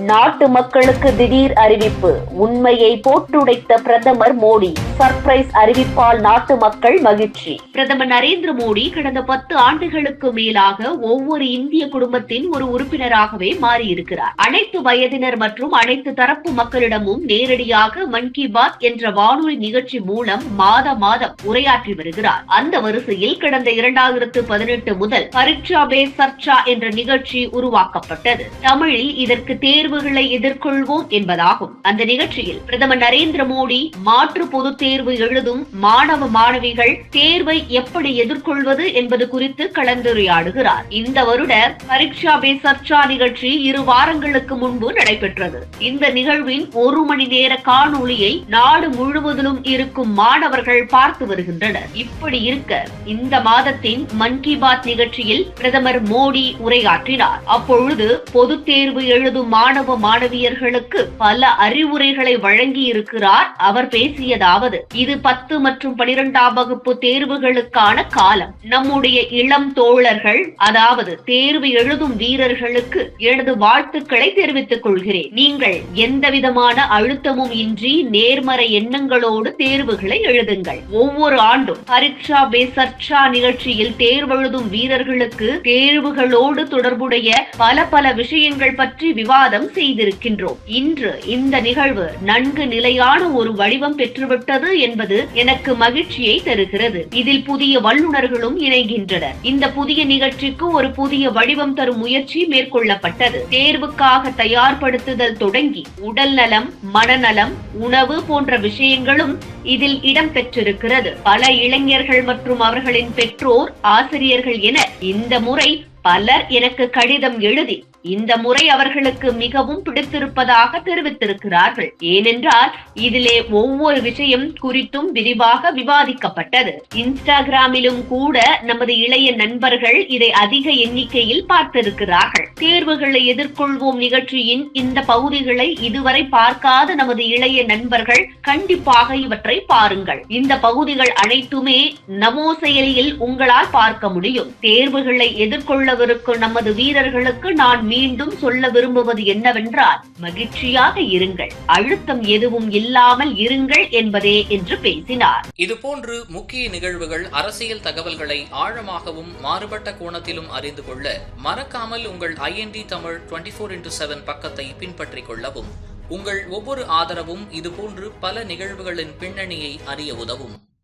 நாட்டு மக்களுக்கு திடீர் அறிவிப்பு. உண்மையை போட்டுடைத்த பிரதமர் மோடி. சர்ப்ரைஸ் அறிவிப்பால் நாட்டு மக்கள் மகிழ்ச்சி. பிரதமர் நரேந்திர மோடி கடந்த பத்து ஆண்டுகளுக்கு மேலாக ஒவ்வொரு இந்திய குடும்பத்தின் ஒரு உறுப்பினராகவே மாறியிருக்கிறார். அனைத்து வயதினர் மற்றும் அனைத்து தரப்பு மக்களிடமும் நேரடியாக மன் கி பாத் என்ற வானொலி நிகழ்ச்சி மூலம் மாத மாதம் உரையாற்றி வருகிறார். அந்த வரிசையில் கடந்த இரண்டாயிரத்து பதினெட்டு முதல் பரீட்சா பே சர்ச்சா என்ற நிகழ்ச்சி உருவாக்கப்பட்டது. தமிழில் இதற்கு தேர்வுகளை எதிர்கொள்வோம் என்பதாகும். அந்த நிகழ்ச்சியில் பிரதமர் நரேந்திர மோடி மாற்று பொது தேர்வு எழுதும் மாணவ மாணவிகள் தேர்வை எப்படி எதிர்கொள்வது என்பது குறித்து கலந்துரையாடுகிறார். இந்த வருட பரீட்சா பே சர்ச்சா நிகழ்ச்சி இரு வாரங்களுக்கு முன்பு நடைபெற்றது. இந்த நிகழ்வின் ஒரு மணி நேர காணொளியை நாடு முழுவதிலும் இருக்கும் மாணவர்கள் பார்த்து வருகின்றனர். இப்படி இருக்க இந்த மாதத்தின் மன் கி பாத் நிகழ்ச்சியில் பிரதமர் மோடி உரையாற்றினார். அப்பொழுது பொது தேர்வு எழுதும் மாணவ மாணவியர்களுக்கு பல அறிவுரைகளை வழங்கி இருக்கிறார் அவர் பேசியதாவது இது பத்து மற்றும் பனிரெண்டாம் வகுப்பு தேர்வுகளுக்கான காலம். நம்முடைய இளம் தோழர்கள் அதாவது தேர்வு எழுதும் வீரர்களுக்கு எனது வாழ்த்துக்களை தெரிவித்துக் கொள்கிறேன். நீங்கள் எந்த விதமான அழுத்தமும் இன்றி நேர்மறை எண்ணங்களோடு தேர்வுகளை எழுதுங்கள். ஒவ்வொரு ஆண்டும் பரீட்சா பேசர்ச்சா நிகழ்ச்சியில் தேர்வெழுதும் வீரர்களுக்கு தேர்வுகளோடு தொடர்புடைய பல பல விஷயங்கள் பற்றி விவாதம் செய்திருக்கின்றோம். இன்று இந்த நிகழ்வு நன்கு நிலையான ஒரு வடிவம் பெற்றுவிட்டது என்பது எனக்கு மகிழ்ச்சியை தருகிறது. இதில் புதிய வல்லுநர்களும் இணைகின்றனர். இந்த புதிய நிகழ்ச்சிக்கு ஒரு புதிய வடிவம் தரும் முயற்சி மேற்கொள்ளப்பட்டது. தேர்வுக்காக தயார்படுத்துதல் தொடங்கி உடல் நலம் மனநலம் உணவு போன்ற விஷயங்களும் இதில் இடம்பெற்றிருக்கிறது பல இளைஞர்கள் மற்றும் அவர்களின் பெற்றோர் ஆசிரியர்கள் என இந்த முறை பலர் எனக்கு கடிதம் எழுதி இந்த முறை அவர்களுக்கு மிகவும் பிடித்திருப்பதாக தெரிவித்திருக்கிறார்கள். ஏனென்றால் இதிலே ஒவ்வொரு விஷயம் குறித்தும் விரிவாக விவாதிக்கப்பட்டது. இன்ஸ்டாகிராமிலும் கூட நமது இளைய நண்பர்கள் இதை அதிக எண்ணிக்கையில் பார்த்திருக்கிறார்கள். தேர்வுகளை எதிர்கொள்வோம் நிகழ்ச்சியின் இந்த பகுதிகளை இதுவரை பார்க்காத நமது இளைய நண்பர்கள் கண்டிப்பாக இவற்றை பாருங்கள். இந்த பகுதிகள் அனைத்துமே நமோ செயலியில் உங்களால் பார்க்க முடியும். தேர்வுகளை எதிர்கொள்ள எதிர்கொள்ளவிருக்கும் நமது வீரர்களுக்கு நான் மீண்டும் சொல்ல விரும்புவது என்னவென்றால் மகிழ்ச்சியாக இருங்கள். அழுத்தம் எதுவும் இல்லாமல் இருங்கள் என்பதே என்று பேசினார். இதுபோன்று முக்கிய நிகழ்வுகள் அரசியல் தகவல்களை ஆழமாகவும் மாறுபட்ட கோணத்திலும் அறிந்து கொள்ள மறக்காமல் உங்கள் IND Tamil twenty four into seven பக்கத்தை பின்பற்றிக் கொள்ளவும். உங்கள் ஒவ்வொரு ஆதரவும் இதுபோன்று பல நிகழ்வுகளின் பின்னணியை அறிய உதவும்.